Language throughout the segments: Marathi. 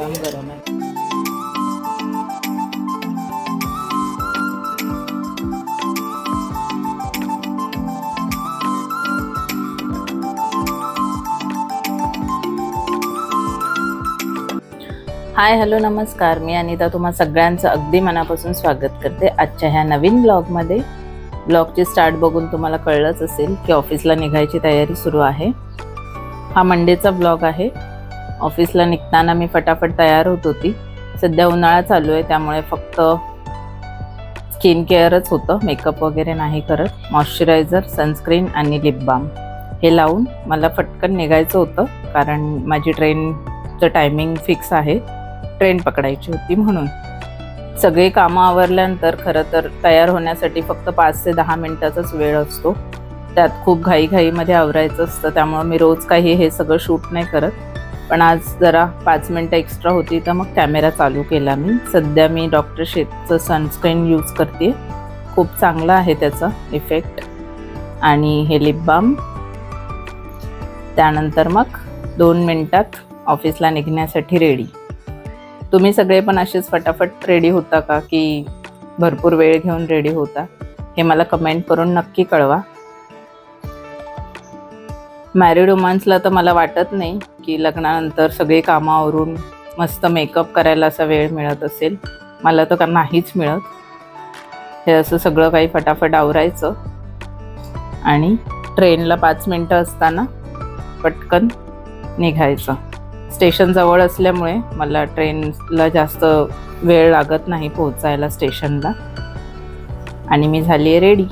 जाम गरम आहे. हाय हॅलो नमस्कार. मी अनिता. तुम्हा सगळ्यांचं अगदी मनापासून स्वागत करते आजच्या ह्या नवीन ब्लॉगमध्ये ब्लॉगची स्टार्ट बघून तुम्हाला कळलंच असेल की ऑफिसला निघायची तयारी सुरू आहे. हा मंडेचा ब्लॉग आहे. ऑफिसला निघताना मी फटाफट तयार होत होती. सध्या उन्हाळा चालू आहे त्यामुळे फक्त स्किन केअरच होतं. मेकअप वगैरे नाही करत. मॉइश्चरायझर सनस्क्रीन आणि लिप बाम हे लावून मला फटकन निघायचं होतं कारण माझी ट्रेनचं टायमिंग फिक्स आहे. ट्रेन पकडायची होती म्हणून. सगळे कामं आवरल्यानंतर खरं तर तयार होण्यासाठी फक्त पाच ते दहा मिनिटाचाच वेळ असतो. त्यात खूप घाईघाईमध्ये आवरायचं असतं त्यामुळं मी रोज काही हे सगळं शूट नाही करत. पण आज जरा पाच मिनटं एक्स्ट्रा होती तर मग कॅमेरा चालू केला मी. सध्या मी डॉक्टर शेतचं सनस्क्रीन यूज करते. खूप चांगला आहे त्याचा इफेक्ट आणि हे लिप बाम त्यानंतर मग दोन मिनटात ऑफिसला निघण्यासाठी रेडी तुम्ही सगळे पण असेच फटाफट रेडी होता का? की भरपूर वेळ घेऊन रेडी होता? हे मला कमेंट करून नक्की कळवा. मॅरिड वुमन्सला तर मला वाटत नाही की लग्नानंतर सगळी कामं आवरून मस्त मेकअप करायला असा वेळ मिळत असेल. मला तर का नाहीच मिळत. हे असं सगळं काही फटाफट आवरायचं. आणि ट्रेनला पाच मिनटं असताना पटकन निघायचं. स्टेशन जवळ असल्यामुळे मला ट्रेनला जास्त वेळ लागत नाही पोहोचायला स्टेशनला आणि मी झाली आहे रेडी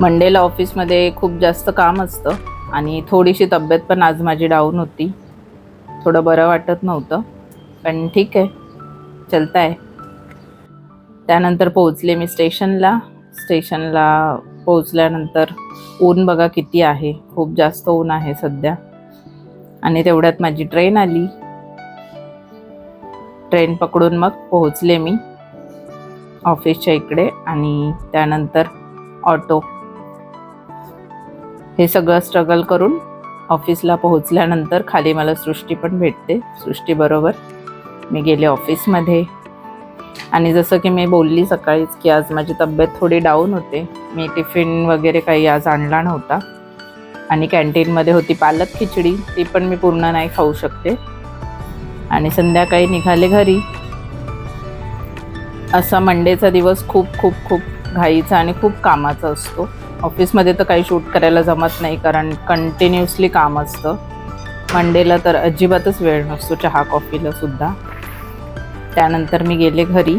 मंडेला ऑफिसमध्ये खूप जास्त काम असतं आणि थोडीशी तब्येत पण आज माझी डाऊन होती. थोडं बरं वाटत नव्हतं पण ठीक आहे. चलता आहे त्यानंतर पोहोचले मी स्टेशनला. स्टेशनला पोहोचल्यानंतर ऊन बघा किती आहे. खूप जास्त ऊन आहे सध्या. आणि तेवढ्यात माझी ट्रेन आली. ट्रेन पकडून मग पोहोचले मी ऑफिसच्या इकडे आणि त्यानंतर ऑटो. हे सगळं स्ट्रगल करून ऑफिसला पोहोचल्यानंतर खाली मला सृष्टी पण भेटते सृष्टीबरोबर मी गेले ऑफिसमध्ये आणि जसं की मी बोलली सकाळीच की आज माझी तब्येत थोडी डाऊन होते. मी टिफिन वगैरे काही आज आणला नव्हता. आणि कॅन्टीनमध्ये होती पालक खिचडी ती पण मी पूर्ण नाही खाऊ शकते. आणि संध्याकाळी निघाले घरी. असा मंडेचा दिवस खूप खूप खूप घाईचा आणि खूप कामाचा असतो. ऑफिसमध्ये तर काही शूट करायला जमत नाही कारण कंटिन्युअसली काम असतं. मंडेला तर अजिबातच वेळ नसतो चहा कॉफीला सुद्धा. त्यानंतर मी गेले घरी.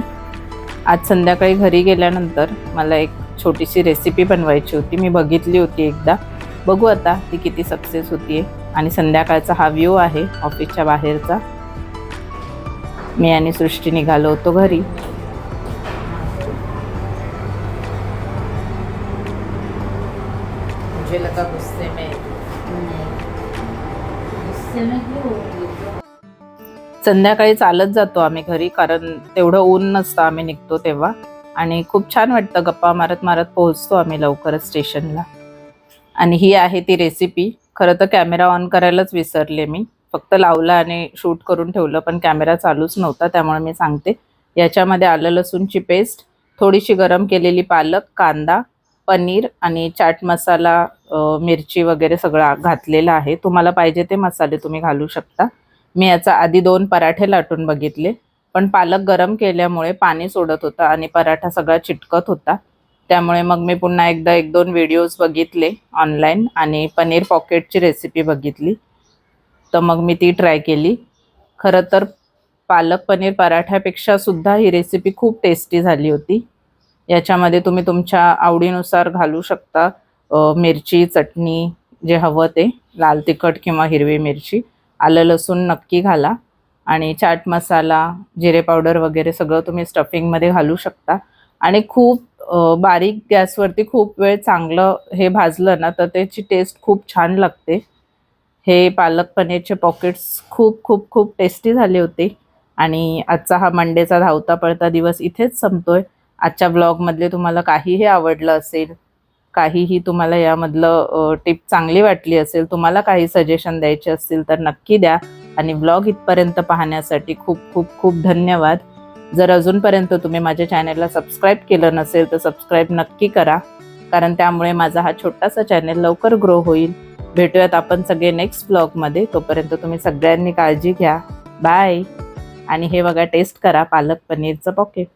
आज संध्याकाळी घरी गेल्यानंतर मला एक छोटीशी रेसिपी बनवायची होती. मी बघितली होती एकदा. बघू आता ती किती सक्सेस होती आणि संध्याकाळचा हा व्ह्यू आहे ऑफिसच्या बाहेरचा. मी आणि सृष्टी निघालो होतो घरी. मुझे लगा गुस्से में संध्याकाळी चालत जातो आम्ही घरी कारण तेवढं ऊन नसतं आम्ही निघतो तेव्हा. आणि खूप छान वाटतं गप्पा मारत मारत पोहोचतो आम्ही लवकरच स्टेशनला. आणि ही आहे ती रेसिपी खरं तर कॅमेरा ऑन करायलाच विसरले मी. फक्त लावला आणि शूट करून ठेवलं पण कॅमेरा चालूच नव्हता त्यामुळे मी सांगते. याच्यामध्ये आलं लसूणची पेस्ट थोडीशी गरम केलेली पालक कांदा पनीर आणि चाट मसाला मिरची वगैरे सगळं घातलेलं आहे. तुम्हाला पाहिजे ते मसाले तुम्ही घालू शकता. मी याचा आधी दोन पराठे लाटून बघितले पण पालक गरम केल्यामुळे पाणी सोडत होता आणि पराठा सगळा चिटकत होता. त्यामुळे मग मी पुन्हा एकदा एक दोन व्हिडिओज बघितले ऑनलाईन आणि पनीर पॉकेटची रेसिपी बघितली. तर मग मी ती ट्राय केली. खरं तर पालक पनीर पराठ्यापेक्षा सुद्धा ही रेसिपी खूप टेस्टी झाली होती. याच्यामध्ये तुम्ही तुमच्या आवडीनुसार घालू शकता मिरची चटणी जे हवं ते लाल तिखट किंवा हिरवी मिरची. आलं लसूण नक्की घाला. आणि चाट मसाला जिरे पावडर वगैरे सगळं तुम्ही स्टफिंगमध्ये घालू शकता. आणि खूप बारीक गॅसवरती खूप वेळ चांगलं हे भाजलं ना तर त्याची टेस्ट खूप छान लागते. हे पालक पनीरचे पॉकेट्स खूप खूप खूप टेस्टी झाले होते. आणि आजचा हा मंडेचा धावता पळता दिवस इथेच संपतोय. आजच्या ब्लॉगमधले तुम्हाला काहीही आवडलं असेल काहीही तुम्हाला यामधलं टिप चांगली वाटली असेल तुम्हाला काही सजेशन द्यायचे असतील तर नक्की द्या. आणि ब्लॉग इथपर्यंत पाहण्यासाठी खूप खूप खूप धन्यवाद. जर अजूनपर्यंत तुम्ही माझ्या चॅनलला सबस्क्राईब केलं नसेल तर सबस्क्राईब नक्की करा. कारण त्यामुळे माझा हा छोटासा चॅनल लवकर ग्रो होईल. भेटूयात आपण सगळे नेक्स्ट ब्लॉगमध्ये तोपर्यंत तुम्ही सगळ्यांनी काळजी घ्या. बाय आणि हे बघा टेस्ट करा पालक पनीरचं पॉकेट